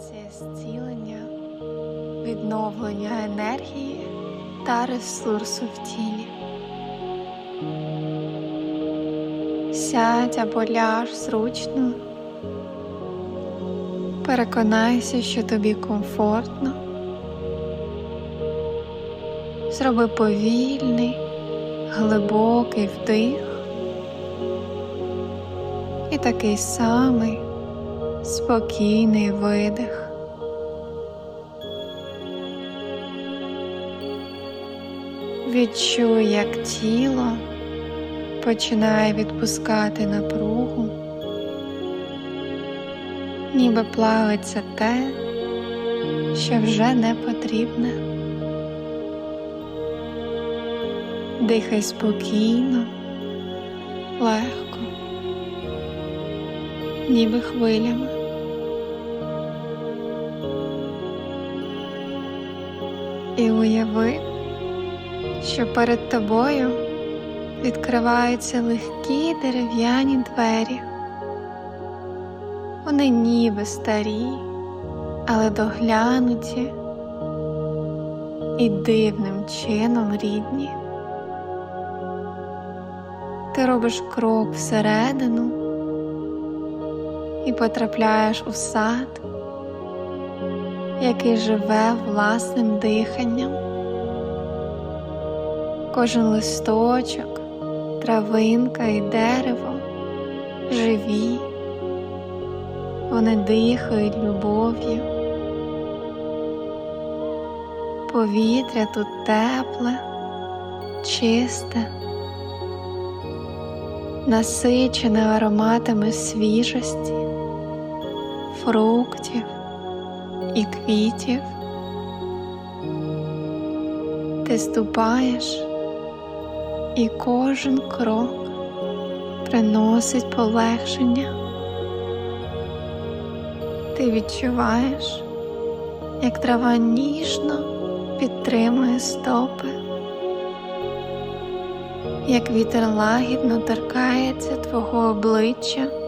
Медитація зцілення, відновлення енергії та ресурсу в тілі. Сядь або ляж зручно. Переконайся, що тобі комфортно. Зроби повільний, глибокий вдих і такий самий спокійний видих. Відчуй, як тіло починає відпускати напругу, ніби плавиться те, що вже не потрібне. Дихай спокійно, легко, ніби хвилями. І уяви, що перед тобою відкриваються легкі дерев'яні двері. Вони ніби старі, але доглянуті і дивним чином рідні. Ти робиш крок всередину і потрапляєш у сад, який живе власним диханням. Кожен листочок, травинка і дерево живі, вони дихають любов'ю. Повітря тут тепле, чисте, насичене ароматами свіжості, фруктів і квітів. Ти ступаєш, і кожен крок приносить полегшення. Ти відчуваєш, як трава ніжно підтримує стопи, як вітер лагідно торкається твого обличчя,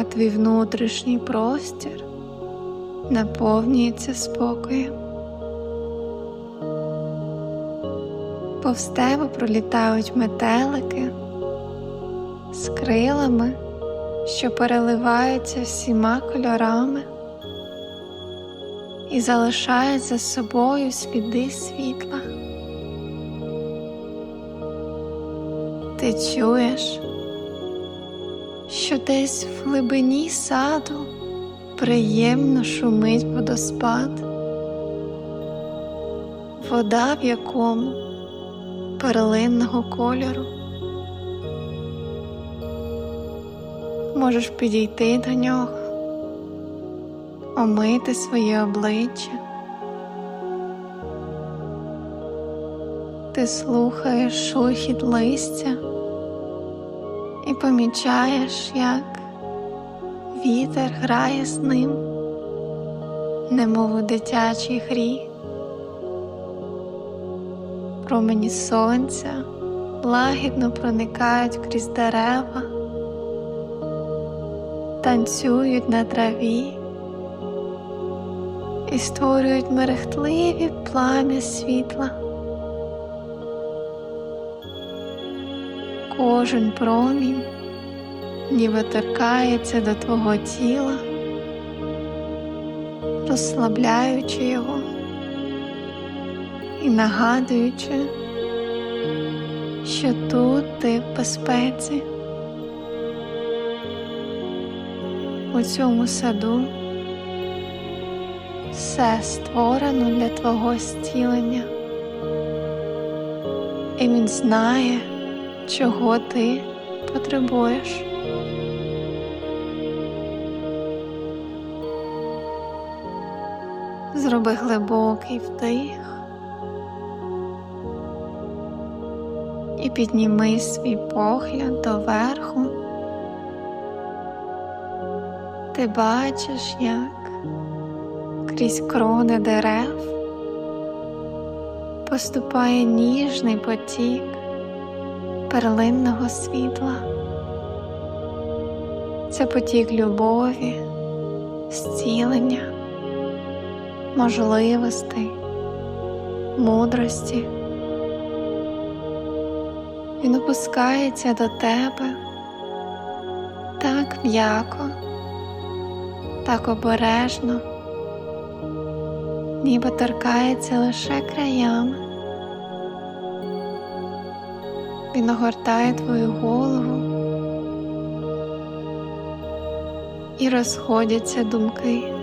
а твій внутрішній простір наповнюється спокоєм. Повз пролітають метелики з крилами, що переливаються всіма кольорами і залишають за собою сліди світла. Ти чуєш, що десь в глибині саду приємно шумить водоспад, вода в якому перлинного кольору. Можеш підійти до нього, омити своє обличчя. Ти слухаєш шухіт листя помічаєш, як вітер грає з ним, немов у дитячій грі. Промені сонця лагідно проникають крізь дерева, танцюють на траві і створюють мерехтливі плам'я світла. Кожен промінь ніби торкається до твого тіла, розслабляючи його і нагадуючи, що тут ти в безпеці. У цьому саду все створено для твого зцілення, і він знає, чого ти потребуєш. Зроби глибокий вдих і підніми свій погляд доверху. Ти бачиш, як крізь крони дерев поступає ніжний потік перлинного світла. Це потік любові, зцілення, можливостей, мудрості. Він опускається до тебе так м'яко, так обережно, ніби торкається лише краями. Він огортає твою голову і розходяться думки,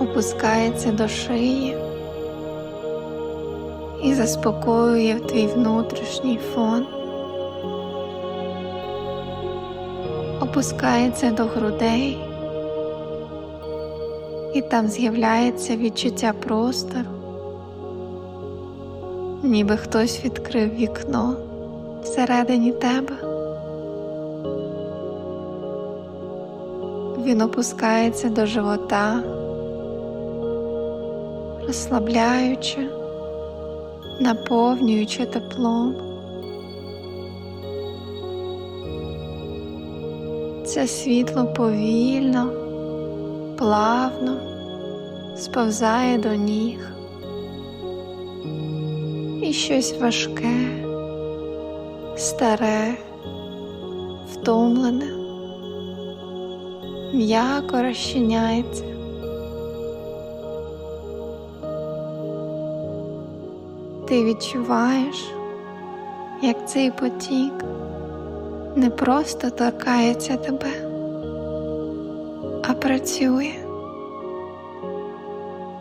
опускається до шиї і заспокоює твій внутрішній фон, опускається до грудей, і там з'являється відчуття простору, ніби хтось відкрив вікно всередині тебе. Він опускається до живота, розслабляючи наповнюючи теплом. Це світло повільно, плавно сповзає до ніг і щось важке, старе, втомлене, м'яко розчиняється. Ти відчуваєш, як цей потік не просто торкається тебе, а працює.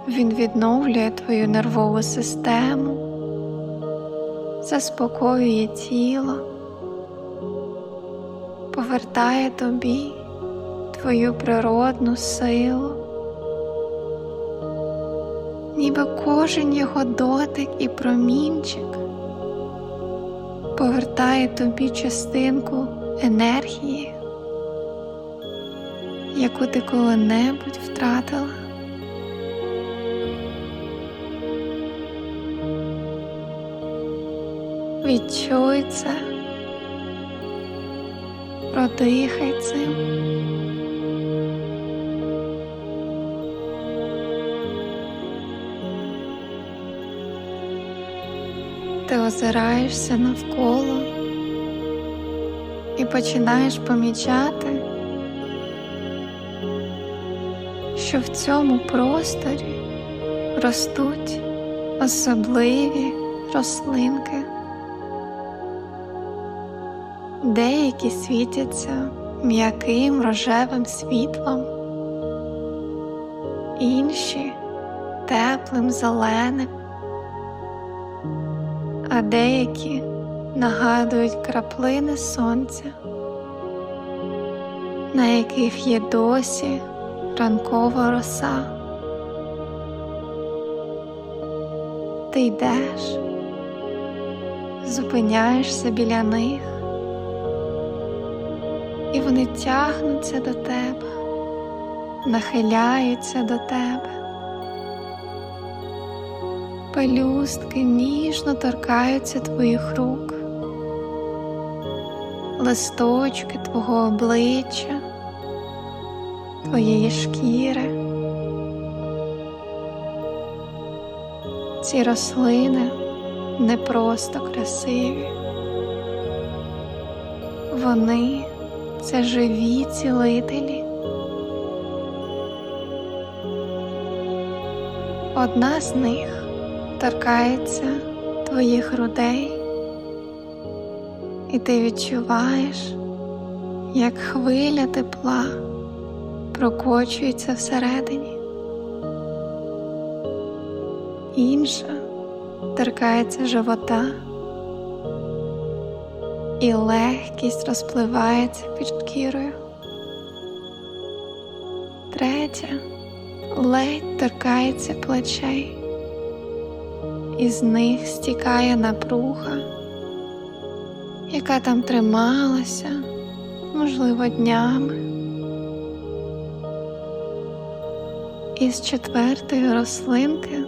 Він відновлює твою нервову систему, заспокоює тіло, повертає тобі твою природну силу ніби кожен його дотик і промінчик повертає тобі частинку енергії, яку ти коли-небудь втратила. Відчуй це, продихай цим. Ти озираєшся навколо і починаєш помічати, що в цьому просторі ростуть особливі рослинки, деякі світяться м'яким рожевим світлом, інші теплим зеленим а деякі нагадують краплини сонця, на яких є досі ранкова роса. Ти йдеш, зупиняєшся біля них, і вони тягнуться до тебе, нахиляються до тебе пелюстки ніжно торкаються твоїх рук, листочки твого обличчя, твоєї шкіри. Ці рослини не просто красиві, вони це живі цілителі. Одна з них торкається твоїх грудей, і ти відчуваєш, як хвиля тепла прокочується всередині, інша торкається живота, і легкість розпливається під шкірою. Третя ледь торкається плечей із них стікає напруга, яка там трималася, можливо, днями. Із четвертої рослинки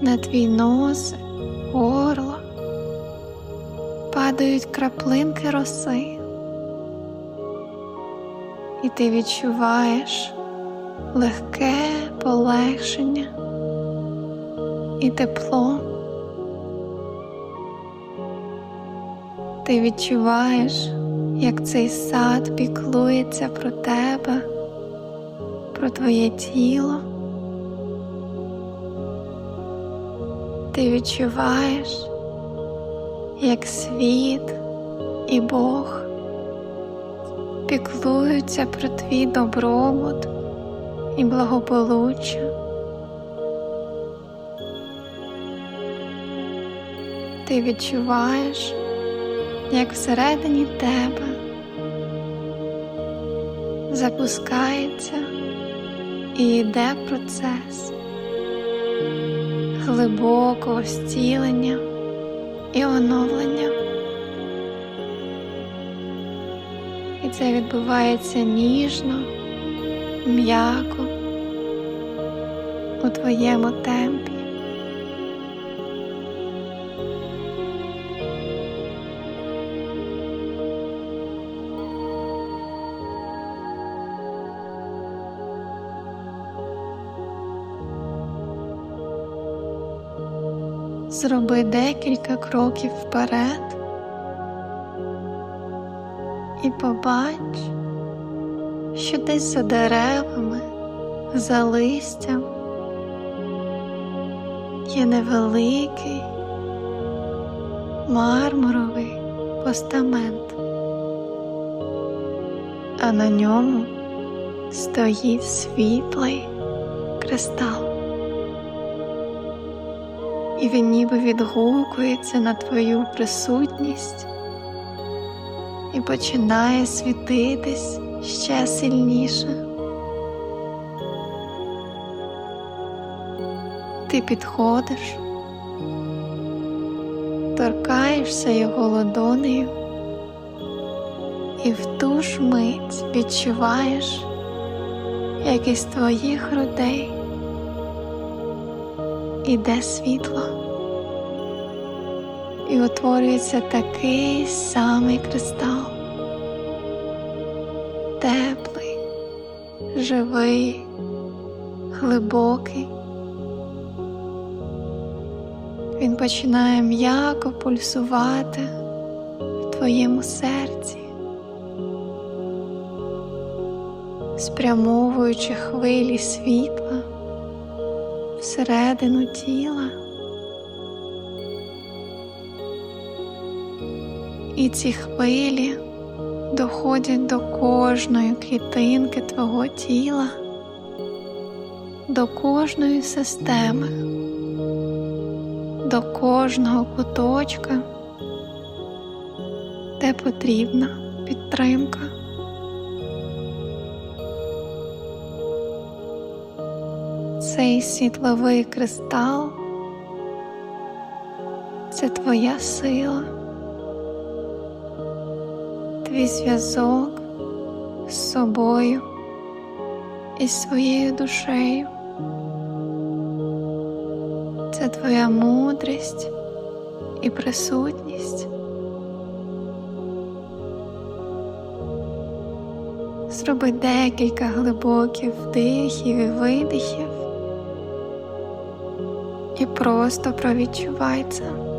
на твій нос, горло падають краплинки роси. і ти відчуваєш легке полегшення і тепло. Ти відчуваєш, як цей сад піклується про тебе, про твоє тіло. Ти відчуваєш, як світ і Бог піклуються про твій добробут і благополуччя. Ти відчуваєш, як всередині тебе запускається і йде процес глибокого зцілення і оновлення. І це відбувається ніжно, м'яко у твоєму темпі. Зроби декілька кроків вперед і побач, що десь за деревами, за листям є невеликий мармуровий постамент, а на ньому стоїть світлий кристал і він ніби відгукується на твою присутність і починає світитись ще сильніше. Ти підходиш, торкаєшся його ладонею і в ту ж мить відчуваєш, як із твоїх грудей іде світло, і утворюється такий самий кристал, теплий, живий, глибокий. Він починає м'яко пульсувати в твоєму серці, спрямовуючи хвилі світла всередину тіла. І ці хвилі доходять до кожної клітинки твого тіла, до кожної системи, до кожного куточка, де потрібна підтримка. Цей світловий кристал це твоя сила, твій зв'язок з собою і своєю душею. Це твоя мудрість і присутність. Зроби декілька глибоких вдихів і видихів і просто провідчувай це.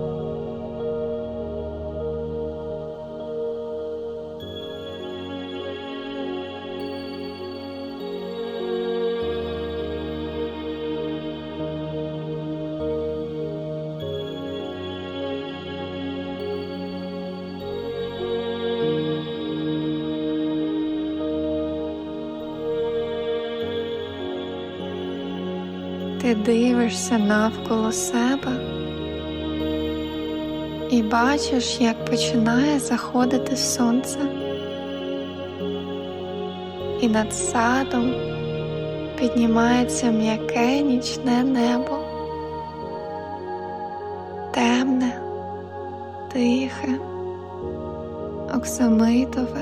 Ти дивишся навколо себе і бачиш, як починає заходити сонце, і над садом піднімається м'яке нічне небо, темне, тихе, оксамитове.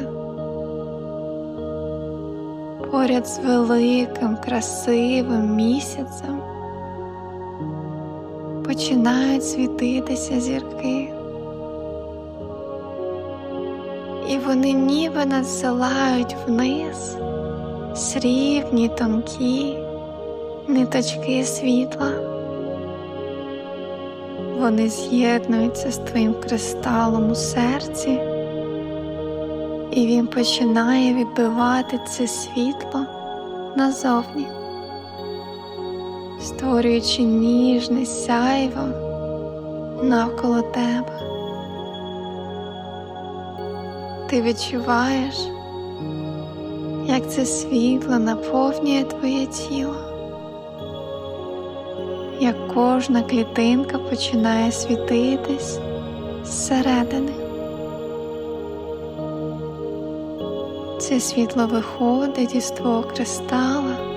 Поряд з великим красивим місяцем починають світитися зірки, і вони ніби надсилають вниз. Срібні, тонкі ниточки світла. Вони з'єднуються з твоїм кристалом у серці, і він починає відбивати це світло назовні, створюючи ніжне сяйво навколо тебе. Ти відчуваєш, як це світло наповнює твоє тіло, як кожна клітинка починає світитись зсередини. Це світло виходить із твого кристала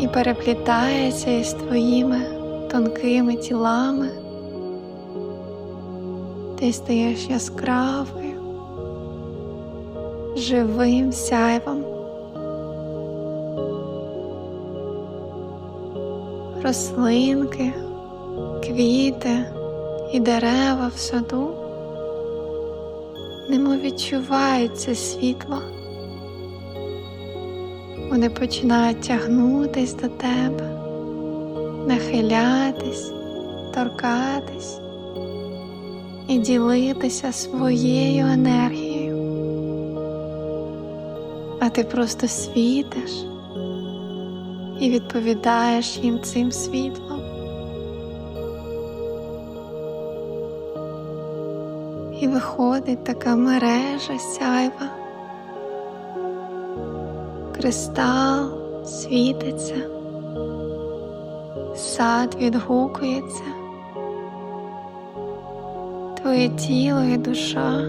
і переплітається із твоїми тонкими тілами. Ти стаєш яскравою, живим сяйвом. Рослинки, квіти і дерева в саду немов відчувають світло. Вони починають тягнутись до тебе, нахилятись, торкатись і ділитися своєю енергією. А ти просто світиш і відповідаєш їм цим світлом. І виходить така мережа сяйва. Кристал світиться, сад відгукується, твоє тіло і душа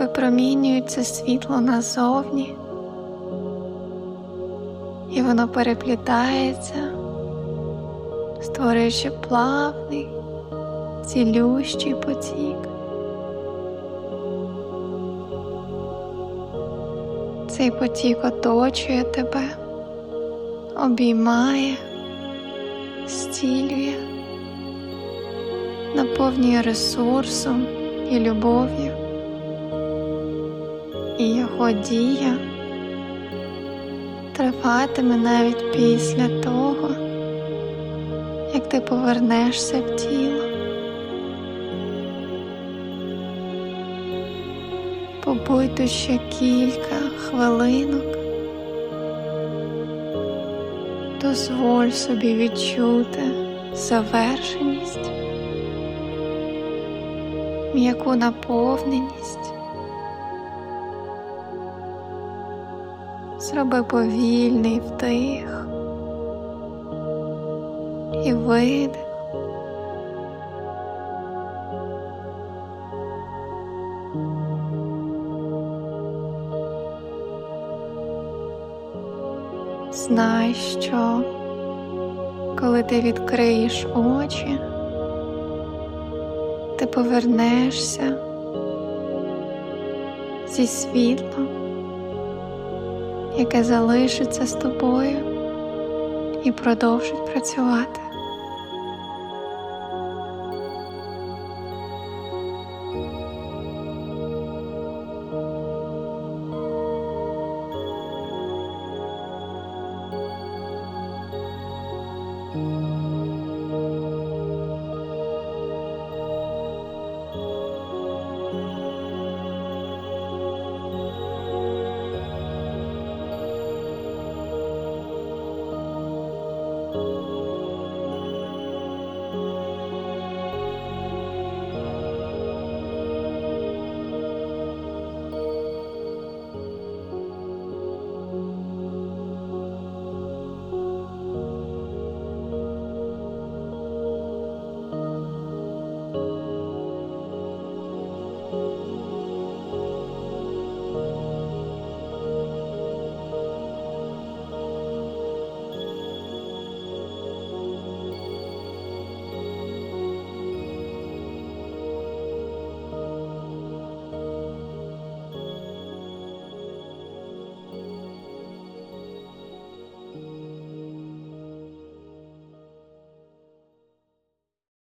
випромінюють це світло назовні, і воно переплітається, створюючи плавний, цілющий потік. Цей потік оточує тебе, обіймає, зцілює, наповнює ресурсом і любов'ю, і його дія триватиме навіть після того, як ти повернешся в тіло. Побудь тут ще кілька хвилинок, дозволь собі відчути завершеність, м'яку наповненість, зроби повільний вдих і видих. Знай, що коли ти відкриєш очі, ти повернешся зі світлом, яке залишиться з тобою і продовжить працювати.